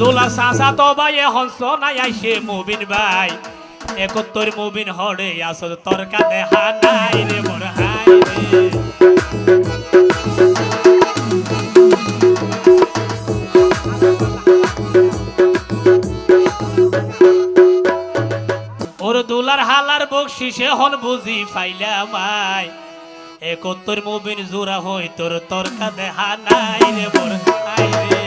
দোলা সাসা তো ভাই হংস নাই আইসে মুবিন ভাই। একত্তর মুবিন হরে আসল তরকা দেহা নাই রে মোর হাই রে। ওর দুলার হালার বকশিসে হন বুঝি একত্তর মুবিন জোড়া হই তোর তরকা দেহা নাই রে মোর হাই রে।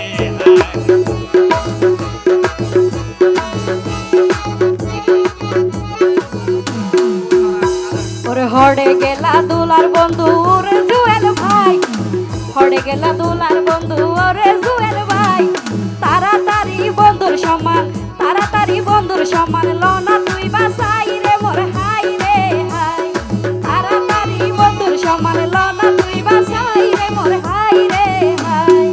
হড়ে গেলা দুলার বন্ধু, ওরে জুয়েল ভাই। হড়ে গেলা দুলার বন্ধু, ওরে জুয়েল ভাই। তাড়াতাড়ি বন্ধুর সমান, তাড়াতাড়ি বন্ধুর সমান, লনা তুই বাসাই রে, মোর হাই রে, হাই। তাড়াতাড়ি বন্ধুর সমান, লনা তুই বাসাই রে, মোর হাই রে, হাই।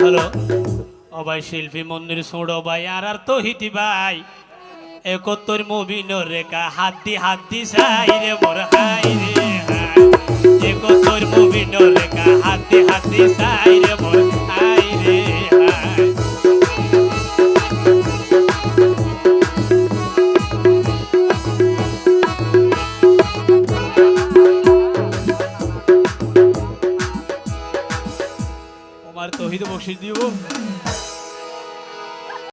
হ্যালো, অবাই শিল্পী মন্দির সোড়ো ভাই আর আর তো হিতি ভাই। একত্তর মুবিন রেখা হাত হাত সাই রে মোর হাই। রে একত্তর মুবিন রেখা হাত হাত সাই রে মোর হাই। রে তোমার তহিদ বসিয়ে দিব।